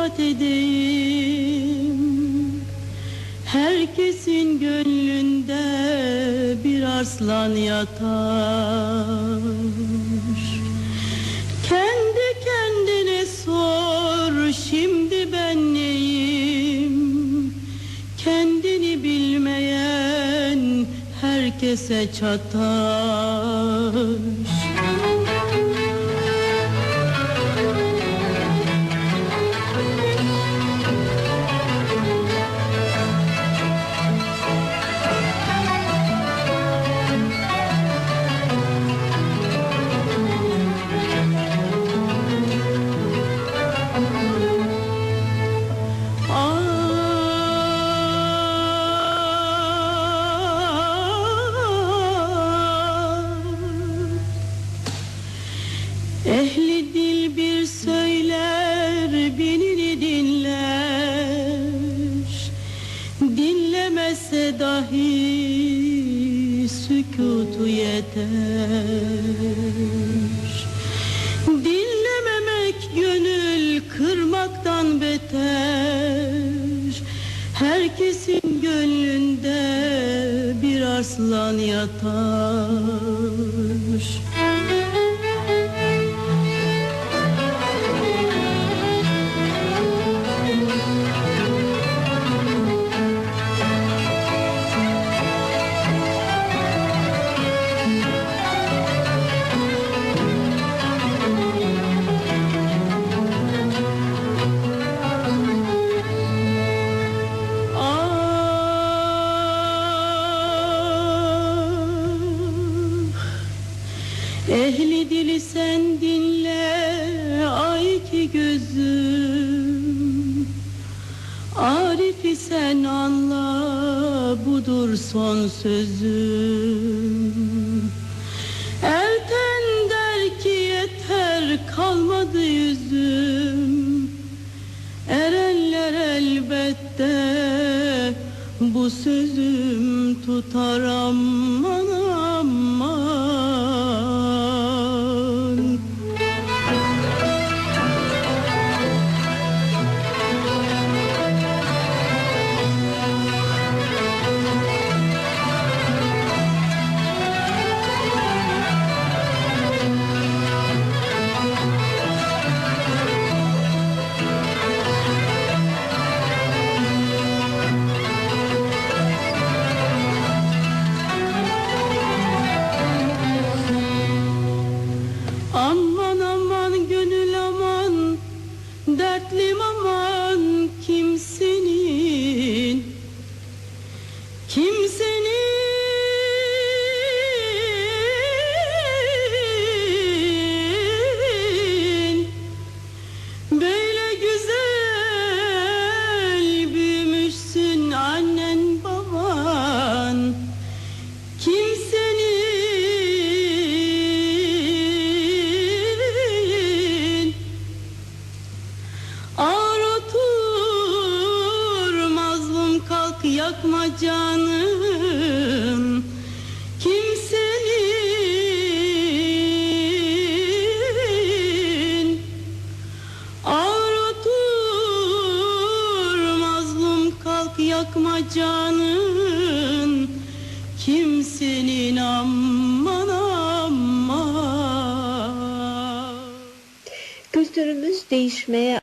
nasihat edeyim. Herkesin gönlünde bir arslan yatar. Kendi kendine sor şimdi ben neyim? Kendini bilmeyen herkese çatar. Ehli dil bir söyler binini dinler. Dinlemese dahi sükutu yeter. Dinlememek gönül kırmaktan beter. Herkesin gönlünde bir arslan yatar Ehli dili sen dinle ay ki gözüm. Arif'i sen anla budur son sözüm. Elten der ki yeter kalmadı yüzüm. Erenler elbette bu sözüm tutar aman Aman aman gönül aman Dertlim aman kimsenin Kimsenin Böyle güzel yakma canım Kimsenin. Ağır otur mazlum kalk yakma canın Kimsenin aman aman. Kültürümüz değişmeye